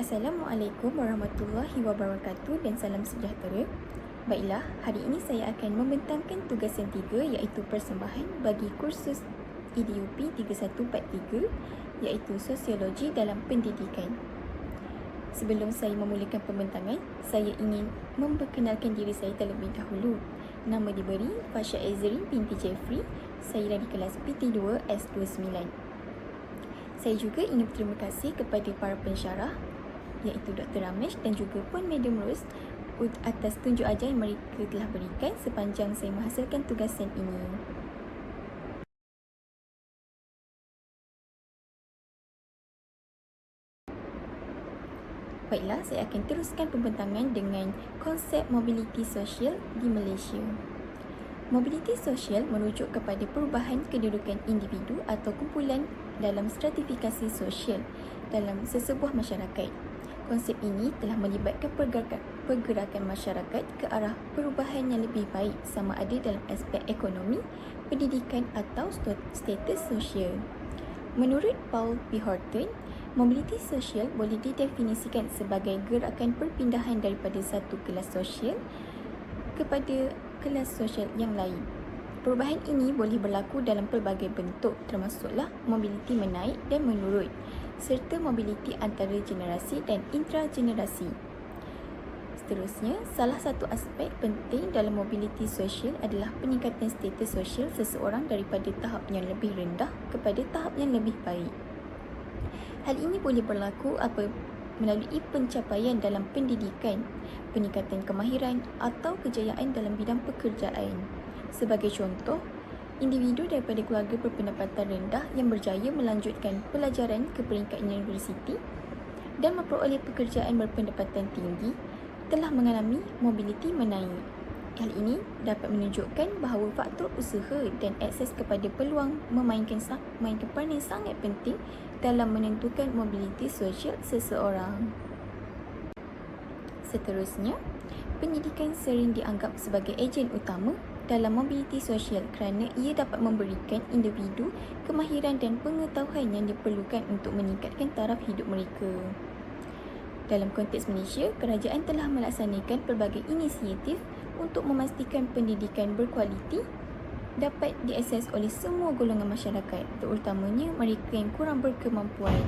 Assalamualaikum warahmatullahi wabarakatuh dan salam sejahtera. Baiklah, hari ini saya akan membentangkan tugas yang tiga iaitu persembahan bagi kursus EDUP 3143 iaitu Sosiologi dalam Pendidikan. Sebelum saya memulakan pembentangan, saya ingin memperkenalkan diri saya terlebih dahulu. Nama diberi Fasha Ezrin binti Jeffrey. Saya dari kelas PT2 S29. Saya juga ingin berterima kasih kepada para pensyarah iaitu Dr. Ramesh dan juga Puan Madam Rose atas tunjuk ajar yang mereka telah berikan sepanjang saya menghasilkan tugasan ini. Baiklah, saya akan teruskan pembentangan dengan konsep mobiliti sosial di Malaysia. Mobiliti sosial merujuk kepada perubahan kedudukan individu atau kumpulan dalam stratifikasi sosial dalam sesebuah masyarakat. Konsep ini telah melibatkan pergerakan, pergerakan masyarakat ke arah perubahan yang lebih baik sama ada dalam aspek ekonomi, pendidikan atau status sosial. Menurut Paul B. Horton, mobiliti sosial boleh didefinisikan sebagai gerakan perpindahan daripada satu kelas sosial kepada kelas sosial yang lain. Perubahan ini boleh berlaku dalam pelbagai bentuk termasuklah mobiliti menaik dan menurun serta mobiliti antara generasi dan intragenerasi. Seterusnya, salah satu aspek penting dalam mobiliti sosial adalah peningkatan status sosial seseorang daripada tahap yang lebih rendah kepada tahap yang lebih baik. Hal ini boleh berlaku apa melalui pencapaian dalam pendidikan, peningkatan kemahiran atau kejayaan dalam bidang pekerjaan. Sebagai contoh, individu daripada keluarga berpendapatan rendah yang berjaya melanjutkan pelajaran ke peringkat universiti dan memperoleh pekerjaan berpendapatan tinggi telah mengalami mobiliti menaik. Hal ini dapat menunjukkan bahawa faktor usaha dan akses kepada peluang memainkan memainkan peranan yang sangat penting dalam menentukan mobiliti sosial seseorang. Seterusnya, pendidikan sering dianggap sebagai ejen utama dalam mobiliti sosial kerana ia dapat memberikan individu kemahiran dan pengetahuan yang diperlukan untuk meningkatkan taraf hidup mereka. Dalam konteks Malaysia, kerajaan telah melaksanakan pelbagai inisiatif untuk memastikan pendidikan berkualiti dapat diakses oleh semua golongan masyarakat, terutamanya mereka yang kurang berkemampuan.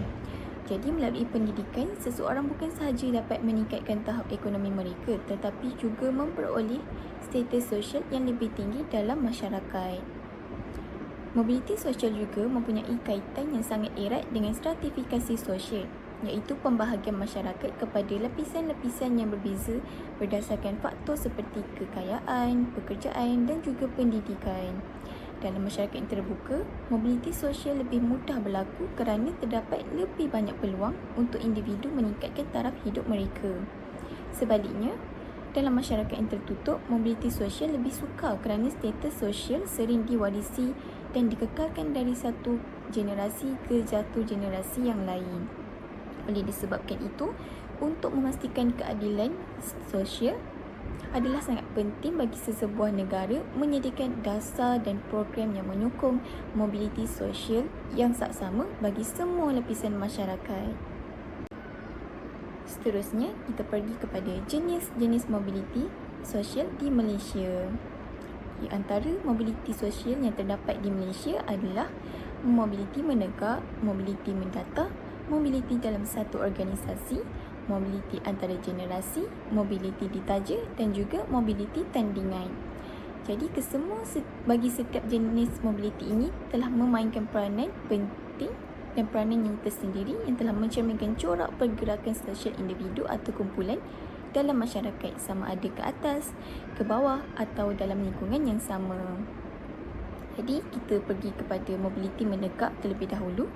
Jadi melalui pendidikan, seseorang bukan sahaja dapat meningkatkan tahap ekonomi mereka tetapi juga memperoleh status sosial yang lebih tinggi dalam masyarakat. Mobiliti sosial juga mempunyai kaitan yang sangat erat dengan stratifikasi sosial iaitu pembahagian masyarakat kepada lapisan-lapisan yang berbeza berdasarkan faktor seperti kekayaan, pekerjaan dan juga pendidikan. Dalam masyarakat yang terbuka, mobiliti sosial lebih mudah berlaku kerana terdapat lebih banyak peluang untuk individu meningkatkan taraf hidup mereka. Sebaliknya, dalam masyarakat yang tertutup, mobiliti sosial lebih sukar kerana status sosial sering diwarisi dan dikekalkan dari satu generasi ke jatuh generasi yang lain. Oleh disebabkan itu, untuk memastikan keadilan sosial adalah sangat penting bagi sesebuah negara menyediakan dasar dan program yang menyokong mobiliti sosial yang saksama bagi semua lapisan masyarakat. Seterusnya, kita pergi kepada jenis-jenis mobiliti sosial di Malaysia. Di antara mobiliti sosial yang terdapat di Malaysia adalah mobiliti menegak, mobiliti mendata, mobiliti dalam satu organisasi, mobiliti antara generasi, mobiliti ditaja dan juga mobiliti tandingan. Jadi kesemua se- bagi setiap jenis mobiliti ini telah memainkan peranan penting dan peranan yang tersendiri yang telah mencerminkan corak pergerakan sosial individu atau kumpulan dalam masyarakat sama ada ke atas, ke bawah atau dalam lingkungan yang sama. Jadi kita pergi kepada mobiliti menegak terlebih dahulu.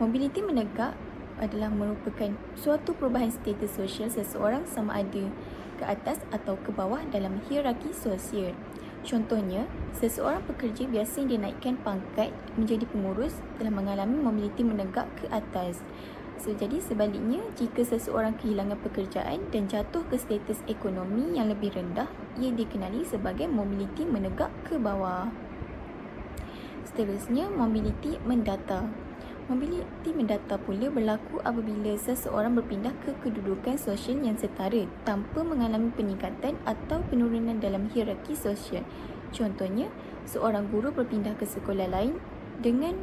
Mobiliti menegak adalah merupakan suatu perubahan status sosial seseorang sama ada ke atas atau ke bawah dalam hierarki sosial. Contohnya, seseorang pekerja biasa dinaikkan pangkat menjadi pengurus telah mengalami mobiliti menegak ke atas. So, jadi sebaliknya, jika seseorang kehilangan pekerjaan dan jatuh ke status ekonomi yang lebih rendah, ia dikenali sebagai mobiliti menegak ke bawah. Seterusnya, mobiliti mendata. Mobiliti mendata pula berlaku apabila seseorang berpindah ke kedudukan sosial yang setara tanpa mengalami peningkatan atau penurunan dalam hierarki sosial. Contohnya, seorang guru berpindah ke sekolah lain dengan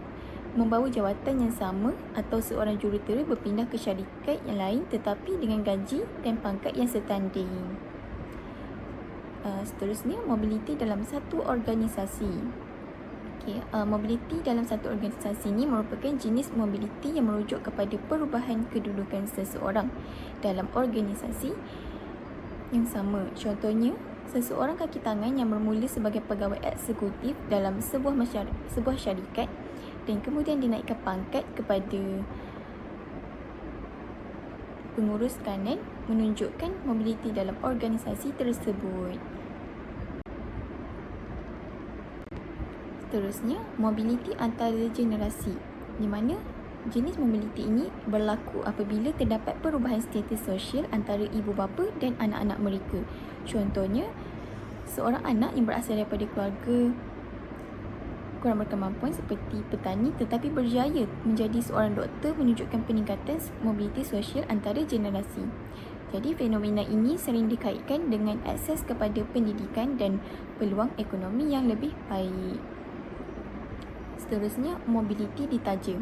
membawa jawatan yang sama atau seorang jurutera berpindah ke syarikat yang lain tetapi dengan gaji dan pangkat yang setanding. Uh, seterusnya, mobiliti dalam satu organisasi. Okay, uh, mobiliti dalam satu organisasi ini merupakan jenis mobiliti yang merujuk kepada perubahan kedudukan seseorang dalam organisasi yang sama. Contohnya, seseorang kaki tangan yang bermula sebagai pegawai eksekutif dalam sebuah sebuah syarikat dan kemudian dinaikkan pangkat kepada pengurus kanan menunjukkan mobiliti dalam organisasi tersebut. Seterusnya, mobiliti antara generasi di mana jenis mobiliti ini berlaku apabila terdapat perubahan status sosial antara ibu bapa dan anak-anak mereka. Contohnya, seorang anak yang berasal daripada keluarga kurang berkemampuan seperti petani tetapi berjaya menjadi seorang doktor menunjukkan peningkatan mobiliti sosial antara generasi. Jadi fenomena ini sering dikaitkan dengan akses kepada pendidikan dan peluang ekonomi yang lebih baik. Seterusnya, mobiliti ditaja.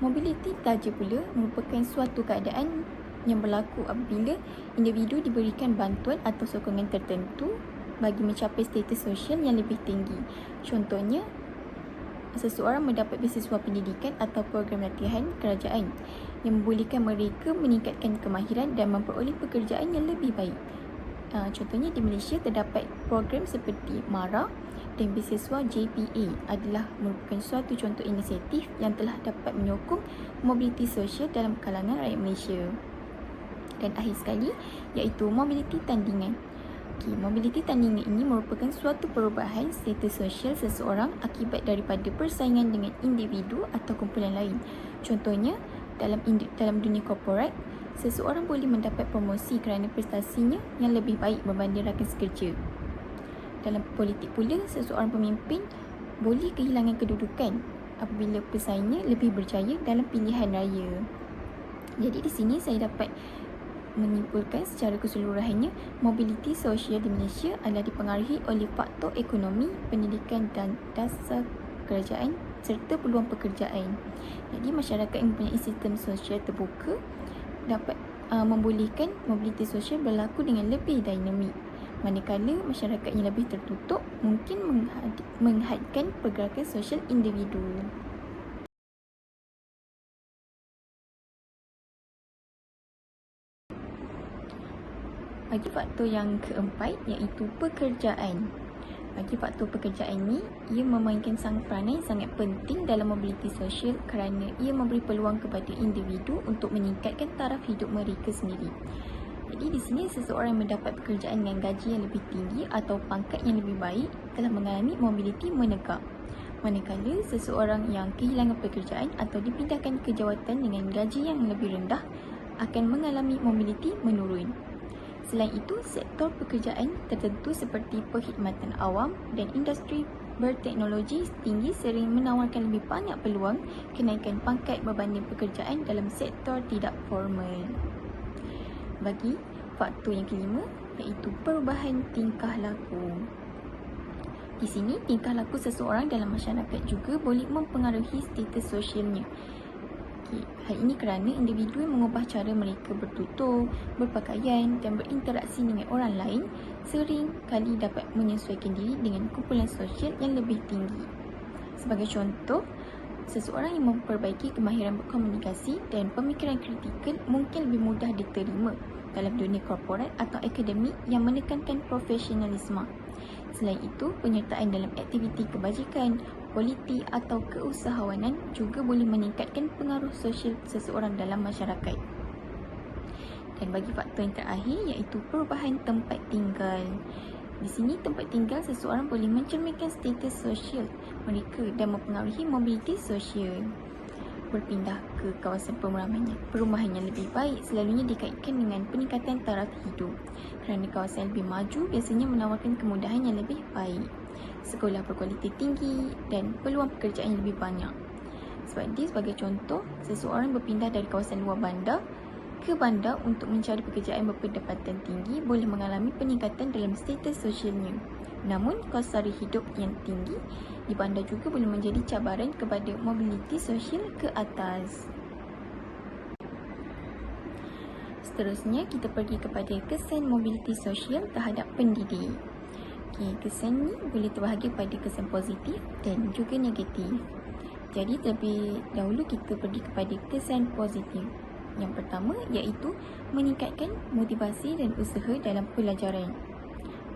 Mobiliti ditaja pula merupakan suatu keadaan yang berlaku apabila individu diberikan bantuan atau sokongan tertentu bagi mencapai status sosial yang lebih tinggi. Contohnya, seseorang mendapat beasiswa pendidikan atau program latihan kerajaan yang membolehkan mereka meningkatkan kemahiran dan memperoleh pekerjaan yang lebih baik. Uh, contohnya di Malaysia terdapat program seperti MARA dan beasiswa JPA adalah merupakan suatu contoh inisiatif yang telah dapat menyokong mobiliti sosial dalam kalangan rakyat Malaysia. Dan akhir sekali iaitu mobiliti tandingan. Okay, mobiliti tandingan ini merupakan suatu perubahan status sosial seseorang akibat daripada persaingan dengan individu atau kumpulan lain. Contohnya, dalam dalam dunia korporat, seseorang boleh mendapat promosi kerana prestasinya yang lebih baik berbanding rakan sekerja dalam politik pula seseorang pemimpin boleh kehilangan kedudukan apabila pesaingnya lebih berjaya dalam pilihan raya. Jadi di sini saya dapat menyimpulkan secara keseluruhannya mobiliti sosial di Malaysia adalah dipengaruhi oleh faktor ekonomi, pendidikan dan dasar kerajaan serta peluang pekerjaan. Jadi masyarakat yang mempunyai sistem sosial terbuka dapat uh, membolehkan mobiliti sosial berlaku dengan lebih dinamik manakala masyarakat yang lebih tertutup mungkin menghad- menghadkan pergerakan sosial individu. Bagi faktor yang keempat iaitu pekerjaan. Bagi faktor pekerjaan ini, ia memainkan sang peranan yang sangat penting dalam mobiliti sosial kerana ia memberi peluang kepada individu untuk meningkatkan taraf hidup mereka sendiri. Jadi di sini seseorang mendapat pekerjaan dengan gaji yang lebih tinggi atau pangkat yang lebih baik telah mengalami mobiliti menegak. Manakala seseorang yang kehilangan pekerjaan atau dipindahkan ke jawatan dengan gaji yang lebih rendah akan mengalami mobiliti menurun. Selain itu, sektor pekerjaan tertentu seperti perkhidmatan awam dan industri berteknologi tinggi sering menawarkan lebih banyak peluang kenaikan pangkat berbanding pekerjaan dalam sektor tidak formal bagi faktor yang kelima iaitu perubahan tingkah laku. Di sini, tingkah laku seseorang dalam masyarakat juga boleh mempengaruhi status sosialnya. Okay. Hal ini kerana individu mengubah cara mereka bertutur, berpakaian dan berinteraksi dengan orang lain sering kali dapat menyesuaikan diri dengan kumpulan sosial yang lebih tinggi. Sebagai contoh, seseorang yang memperbaiki kemahiran berkomunikasi dan pemikiran kritikal mungkin lebih mudah diterima dalam dunia korporat atau akademik yang menekankan profesionalisme. Selain itu, penyertaan dalam aktiviti kebajikan, politik atau keusahawanan juga boleh meningkatkan pengaruh sosial seseorang dalam masyarakat. Dan bagi faktor yang terakhir iaitu perubahan tempat tinggal. Di sini tempat tinggal seseorang boleh mencerminkan status sosial mereka dan mempengaruhi mobiliti sosial. Berpindah ke kawasan perumahan perumahan yang lebih baik selalunya dikaitkan dengan peningkatan taraf hidup. Kerana kawasan lebih maju biasanya menawarkan kemudahan yang lebih baik, sekolah berkualiti tinggi dan peluang pekerjaan yang lebih banyak. Sebab dia sebagai contoh, seseorang berpindah dari kawasan luar bandar ke bandar untuk mencari pekerjaan berpendapatan tinggi boleh mengalami peningkatan dalam status sosialnya. Namun, kos sara hidup yang tinggi di bandar juga boleh menjadi cabaran kepada mobiliti sosial ke atas. Seterusnya, kita pergi kepada kesan mobiliti sosial terhadap pendidik. Okay, kesan ni boleh terbahagi pada kesan positif dan juga negatif. Jadi terlebih dahulu kita pergi kepada kesan positif. Yang pertama iaitu meningkatkan motivasi dan usaha dalam pelajaran.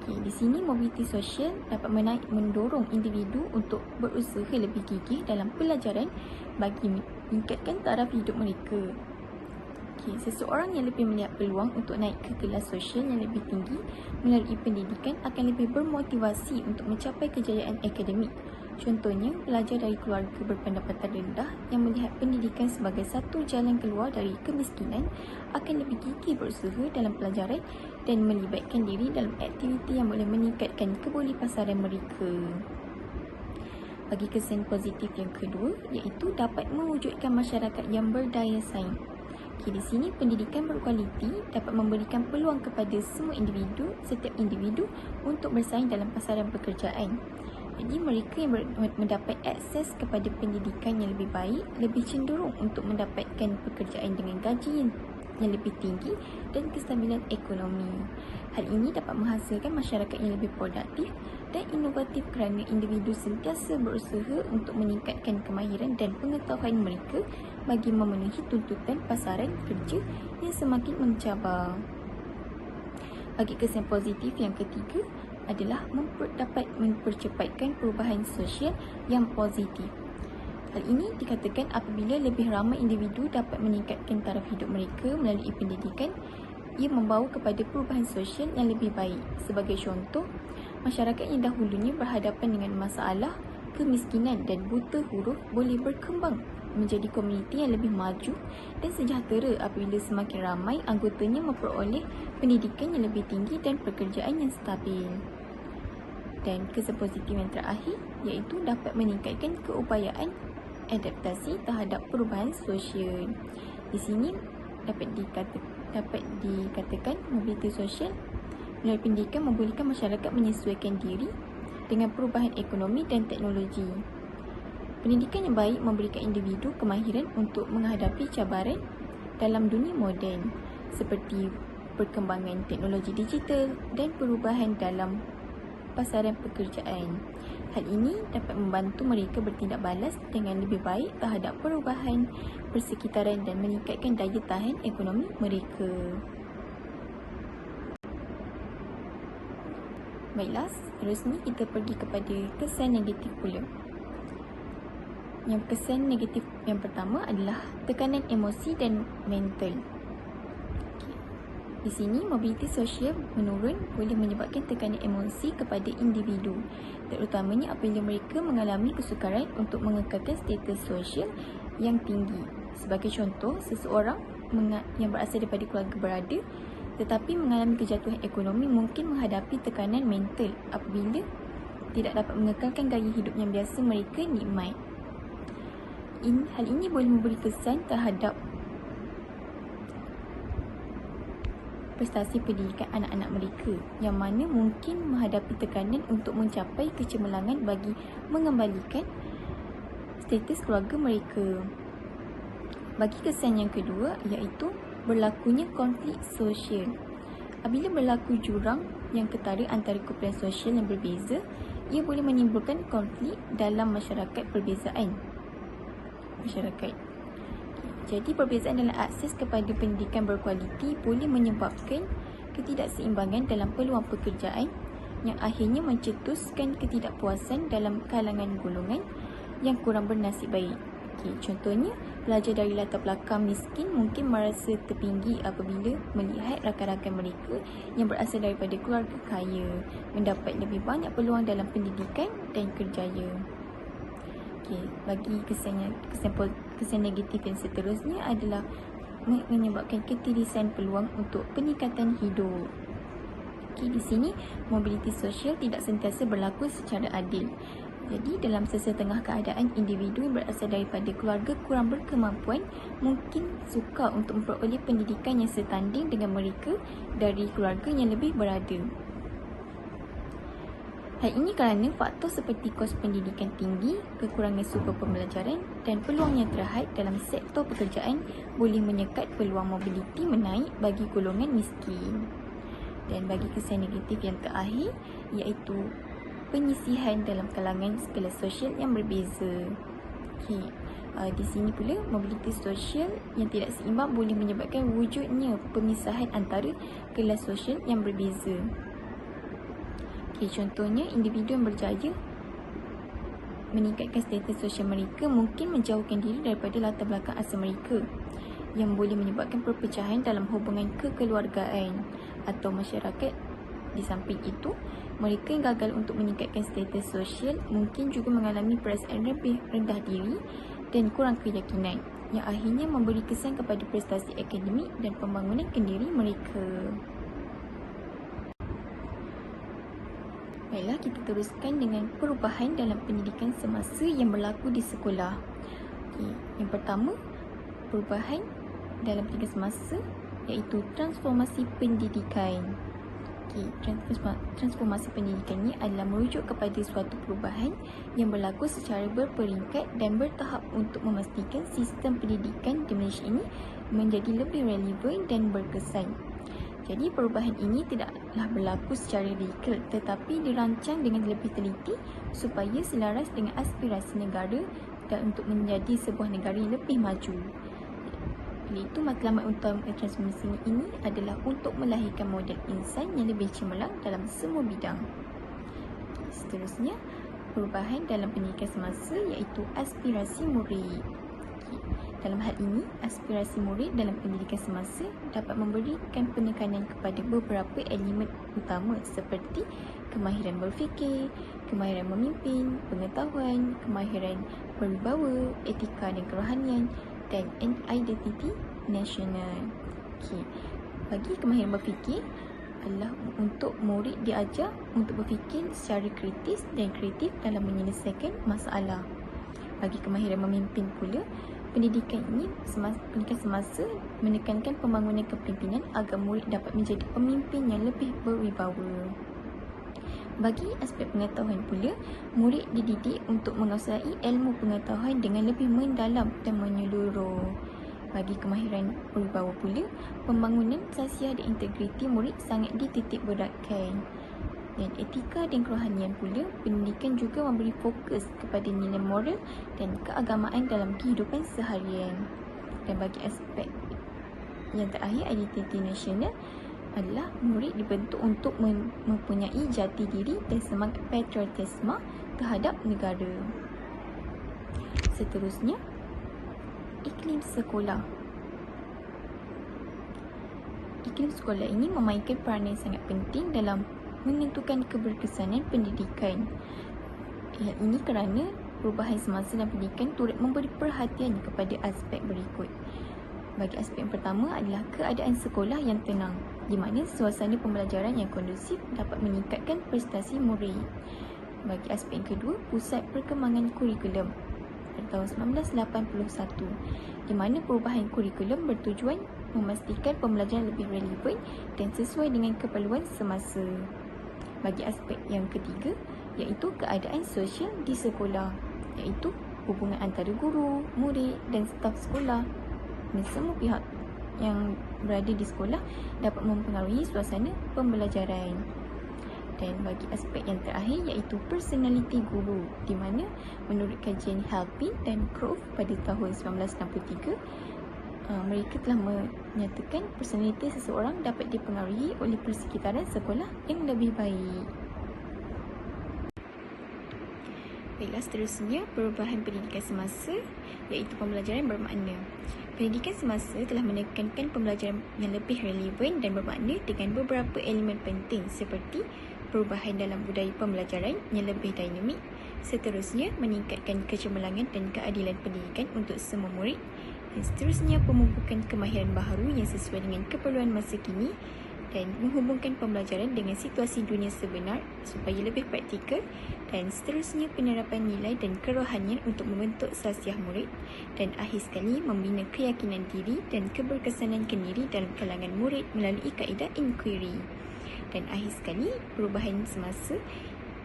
Okay, di sini mobiliti sosial dapat menaik mendorong individu untuk berusaha lebih gigih dalam pelajaran bagi meningkatkan taraf hidup mereka. Okay, seseorang yang lebih melihat peluang untuk naik ke kelas sosial yang lebih tinggi melalui pendidikan akan lebih bermotivasi untuk mencapai kejayaan akademik. Contohnya, pelajar dari keluarga berpendapatan rendah yang melihat pendidikan sebagai satu jalan keluar dari kemiskinan akan lebih gigih berusaha dalam pelajaran dan melibatkan diri dalam aktiviti yang boleh meningkatkan kebolehpasaran mereka. Bagi kesan positif yang kedua, iaitu dapat mewujudkan masyarakat yang berdaya saing. Di sini pendidikan berkualiti dapat memberikan peluang kepada semua individu, setiap individu untuk bersaing dalam pasaran pekerjaan. Jadi mereka yang mendapat akses kepada pendidikan yang lebih baik lebih cenderung untuk mendapatkan pekerjaan dengan gaji yang, lebih tinggi dan kestabilan ekonomi. Hal ini dapat menghasilkan masyarakat yang lebih produktif dan inovatif kerana individu sentiasa berusaha untuk meningkatkan kemahiran dan pengetahuan mereka bagi memenuhi tuntutan pasaran kerja yang semakin mencabar. Bagi kesan positif yang ketiga adalah memper, dapat mempercepatkan perubahan sosial yang positif. Hal ini dikatakan apabila lebih ramai individu dapat meningkatkan taraf hidup mereka melalui pendidikan ia membawa kepada perubahan sosial yang lebih baik. Sebagai contoh, masyarakat yang dahulunya berhadapan dengan masalah kemiskinan dan buta huruf boleh berkembang menjadi komuniti yang lebih maju dan sejahtera apabila semakin ramai anggotanya memperoleh pendidikan yang lebih tinggi dan pekerjaan yang stabil. Dan kesan positif yang terakhir iaitu dapat meningkatkan keupayaan adaptasi terhadap perubahan sosial. Di sini dapat dikatakan dapat dikatakan mobiliti sosial melalui pendidikan membolehkan masyarakat menyesuaikan diri dengan perubahan ekonomi dan teknologi. Pendidikan yang baik memberikan individu kemahiran untuk menghadapi cabaran dalam dunia moden seperti perkembangan teknologi digital dan perubahan dalam pasaran pekerjaan. Hal ini dapat membantu mereka bertindak balas dengan lebih baik terhadap perubahan persekitaran dan meningkatkan daya tahan ekonomi mereka. Baiklah, seterusnya kita pergi kepada kesan negatif pula. Yang kesan negatif yang pertama adalah tekanan emosi dan mental. Di sini, mobiliti sosial menurun boleh menyebabkan tekanan emosi kepada individu, terutamanya apabila mereka mengalami kesukaran untuk mengekalkan status sosial yang tinggi. Sebagai contoh, seseorang yang berasal daripada keluarga berada tetapi mengalami kejatuhan ekonomi mungkin menghadapi tekanan mental apabila tidak dapat mengekalkan gaya hidup yang biasa mereka nikmat. In, hal ini boleh memberi kesan terhadap prestasi pendidikan anak-anak mereka yang mana mungkin menghadapi tekanan untuk mencapai kecemerlangan bagi mengembalikan status keluarga mereka. Bagi kesan yang kedua iaitu berlakunya konflik sosial. Apabila berlaku jurang yang ketara antara kumpulan sosial yang berbeza, ia boleh menimbulkan konflik dalam masyarakat perbezaan. Masyarakat jadi perbezaan dalam akses kepada pendidikan berkualiti boleh menyebabkan ketidakseimbangan dalam peluang pekerjaan yang akhirnya mencetuskan ketidakpuasan dalam kalangan golongan yang kurang bernasib baik. Okay, contohnya, pelajar dari latar belakang miskin mungkin merasa terpinggi apabila melihat rakan-rakan mereka yang berasal daripada keluarga kaya mendapat lebih banyak peluang dalam pendidikan dan kerjaya. Okey, bagi kesan kesan kesan negatif yang seterusnya adalah menyebabkan ketirisan peluang untuk peningkatan hidup. Okey, di sini mobiliti sosial tidak sentiasa berlaku secara adil. Jadi dalam sesetengah keadaan individu berasal daripada keluarga kurang berkemampuan mungkin suka untuk memperoleh pendidikan yang setanding dengan mereka dari keluarga yang lebih berada. Hal ini kerana faktor seperti kos pendidikan tinggi, kekurangan sumber pembelajaran dan peluang yang terhad dalam sektor pekerjaan boleh menyekat peluang mobiliti menaik bagi golongan miskin. Dan bagi kesan negatif yang terakhir iaitu penyisihan dalam kalangan skala sosial yang berbeza. Okay. Uh, di sini pula mobiliti sosial yang tidak seimbang boleh menyebabkan wujudnya pemisahan antara kelas sosial yang berbeza. Okay, contohnya, individu yang berjaya meningkatkan status sosial mereka mungkin menjauhkan diri daripada latar belakang asal mereka yang boleh menyebabkan perpecahan dalam hubungan kekeluargaan atau masyarakat. Di samping itu, mereka yang gagal untuk meningkatkan status sosial mungkin juga mengalami perasaan lebih rendah diri dan kurang keyakinan yang akhirnya memberi kesan kepada prestasi akademik dan pembangunan kendiri mereka. Baiklah, kita teruskan dengan perubahan dalam pendidikan semasa yang berlaku di sekolah. Okay. Yang pertama, perubahan dalam pendidikan semasa iaitu transformasi pendidikan. Okay. Transformasi pendidikan ini adalah merujuk kepada suatu perubahan yang berlaku secara berperingkat dan bertahap untuk memastikan sistem pendidikan di Malaysia ini menjadi lebih relevan dan berkesan. Jadi perubahan ini tidaklah berlaku secara radikal tetapi dirancang dengan lebih teliti supaya selaras dengan aspirasi negara dan untuk menjadi sebuah negara yang lebih maju. Oleh itu, matlamat utama transmisi ini adalah untuk melahirkan model insan yang lebih cemerlang dalam semua bidang. Seterusnya, perubahan dalam pendidikan semasa iaitu aspirasi murid. Dalam hal ini, aspirasi murid dalam pendidikan semasa dapat memberikan penekanan kepada beberapa elemen utama seperti kemahiran berfikir, kemahiran memimpin, pengetahuan, kemahiran berwibawa, etika dan kerohanian dan identiti nasional. Okay. Bagi kemahiran berfikir adalah untuk murid diajar untuk berfikir secara kritis dan kreatif dalam menyelesaikan masalah. Bagi kemahiran memimpin pula, pendidikan ini semasa, pendidikan semasa menekankan pembangunan kepimpinan agar murid dapat menjadi pemimpin yang lebih berwibawa. Bagi aspek pengetahuan pula, murid dididik untuk menguasai ilmu pengetahuan dengan lebih mendalam dan menyeluruh. Bagi kemahiran berwibawa pula, pembangunan sosial dan integriti murid sangat dititik beratkan dan etika dan kerohanian pula, pendidikan juga memberi fokus kepada nilai moral dan keagamaan dalam kehidupan seharian. Dan bagi aspek yang terakhir, identiti nasional adalah murid dibentuk untuk mempunyai jati diri dan semangat patriotisme terhadap negara. Seterusnya, iklim sekolah. Iklim sekolah ini memainkan peranan yang sangat penting dalam menentukan keberkesanan pendidikan. Hal ini kerana perubahan semasa dalam pendidikan turut memberi perhatian kepada aspek berikut. Bagi aspek yang pertama adalah keadaan sekolah yang tenang di mana suasana pembelajaran yang kondusif dapat meningkatkan prestasi murid. Bagi aspek yang kedua, pusat perkembangan kurikulum pada tahun 1981 di mana perubahan kurikulum bertujuan memastikan pembelajaran lebih relevan dan sesuai dengan keperluan semasa bagi aspek yang ketiga iaitu keadaan sosial di sekolah iaitu hubungan antara guru, murid dan staf sekolah dan semua pihak yang berada di sekolah dapat mempengaruhi suasana pembelajaran dan bagi aspek yang terakhir iaitu personality guru di mana menurut kajian Halpin dan Croft pada tahun 1963 uh, mereka telah menyatakan personaliti seseorang dapat dipengaruhi oleh persekitaran sekolah yang lebih baik. Baiklah seterusnya perubahan pendidikan semasa iaitu pembelajaran bermakna. Pendidikan semasa telah menekankan pembelajaran yang lebih relevan dan bermakna dengan beberapa elemen penting seperti perubahan dalam budaya pembelajaran yang lebih dinamik, seterusnya meningkatkan kecemerlangan dan keadilan pendidikan untuk semua murid dan seterusnya pemupukan kemahiran baharu yang sesuai dengan keperluan masa kini dan menghubungkan pembelajaran dengan situasi dunia sebenar supaya lebih praktikal dan seterusnya penerapan nilai dan kerohanian untuk membentuk sasiah murid dan akhir sekali membina keyakinan diri dan keberkesanan kendiri dalam kalangan murid melalui kaedah inquiry dan akhir sekali perubahan semasa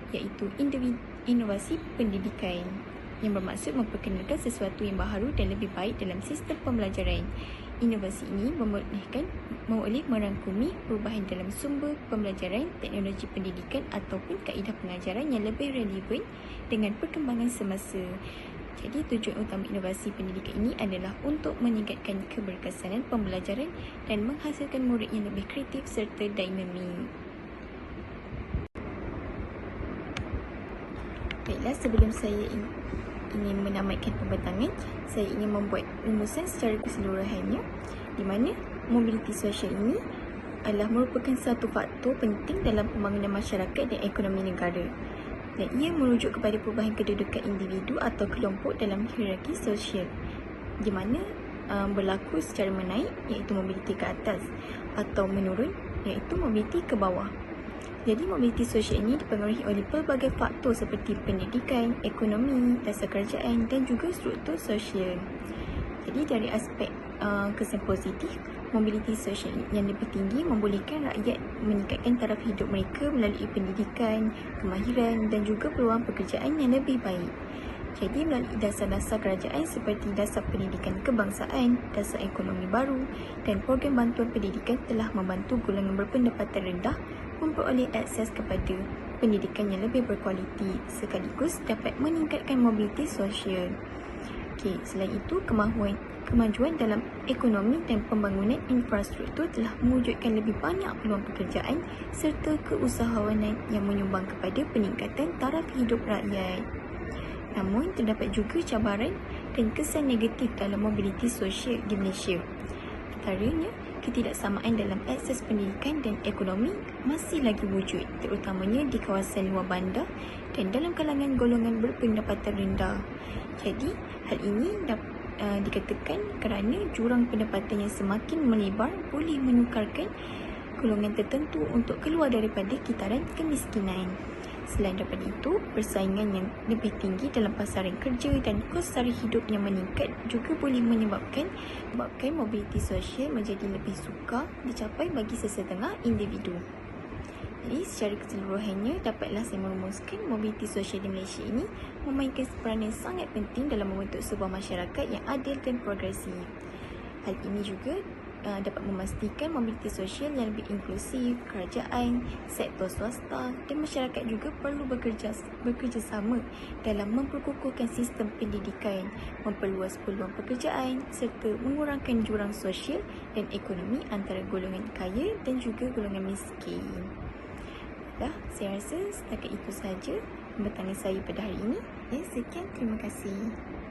iaitu inovasi pendidikan yang bermaksud memperkenalkan sesuatu yang baharu dan lebih baik dalam sistem pembelajaran. Inovasi ini membolehkan memboleh merangkumi perubahan dalam sumber pembelajaran, teknologi pendidikan ataupun kaedah pengajaran yang lebih relevan dengan perkembangan semasa. Jadi tujuan utama inovasi pendidikan ini adalah untuk meningkatkan keberkesanan pembelajaran dan menghasilkan murid yang lebih kreatif serta dinamik. Baiklah, sebelum saya ingin menamatkan pembentangan, saya ingin membuat rumusan secara keseluruhannya di mana mobiliti sosial ini adalah merupakan satu faktor penting dalam pembangunan masyarakat dan ekonomi negara dan ia merujuk kepada perubahan kedudukan individu atau kelompok dalam hierarki sosial di mana um, berlaku secara menaik iaitu mobiliti ke atas atau menurun iaitu mobiliti ke bawah. Jadi mobiliti sosial ini dipengaruhi oleh pelbagai faktor seperti pendidikan, ekonomi, dasar kerajaan dan juga struktur sosial. Jadi dari aspek uh, kesan positif, mobiliti sosial yang lebih tinggi membolehkan rakyat meningkatkan taraf hidup mereka melalui pendidikan, kemahiran dan juga peluang pekerjaan yang lebih baik. Jadi melalui dasar-dasar kerajaan seperti dasar pendidikan kebangsaan, dasar ekonomi baru dan program bantuan pendidikan telah membantu golongan berpendapatan rendah memperoleh akses kepada pendidikan yang lebih berkualiti sekaligus dapat meningkatkan mobiliti sosial. Okey, selain itu kemajuan kemajuan dalam ekonomi dan pembangunan infrastruktur telah mewujudkan lebih banyak peluang pekerjaan serta keusahawanan yang menyumbang kepada peningkatan taraf hidup rakyat. Namun terdapat juga cabaran dan kesan negatif dalam mobiliti sosial di Malaysia. Antaranya, ketidaksamaan dalam akses pendidikan dan ekonomi masih lagi wujud terutamanya di kawasan luar bandar dan dalam kalangan golongan berpendapatan rendah. Jadi, hal ini dapat uh, dikatakan kerana jurang pendapatan yang semakin melebar boleh menukarkan golongan tertentu untuk keluar daripada kitaran kemiskinan. Selain daripada itu, persaingan yang lebih tinggi dalam pasaran kerja dan kos sara hidup yang meningkat juga boleh menyebabkan menyebabkan mobiliti sosial menjadi lebih sukar dicapai bagi sesetengah individu. Jadi secara keseluruhannya dapatlah saya merumuskan mobiliti sosial di Malaysia ini memainkan peranan sangat penting dalam membentuk sebuah masyarakat yang adil dan progresif. Hal ini juga uh, dapat memastikan mobiliti sosial yang lebih inklusif, kerajaan, sektor swasta dan masyarakat juga perlu bekerja bekerjasama dalam memperkukuhkan sistem pendidikan, memperluas peluang pekerjaan serta mengurangkan jurang sosial dan ekonomi antara golongan kaya dan juga golongan miskin. Dah, saya rasa setakat itu saja pembentangan saya pada hari ini. Ya, sekian. Terima kasih.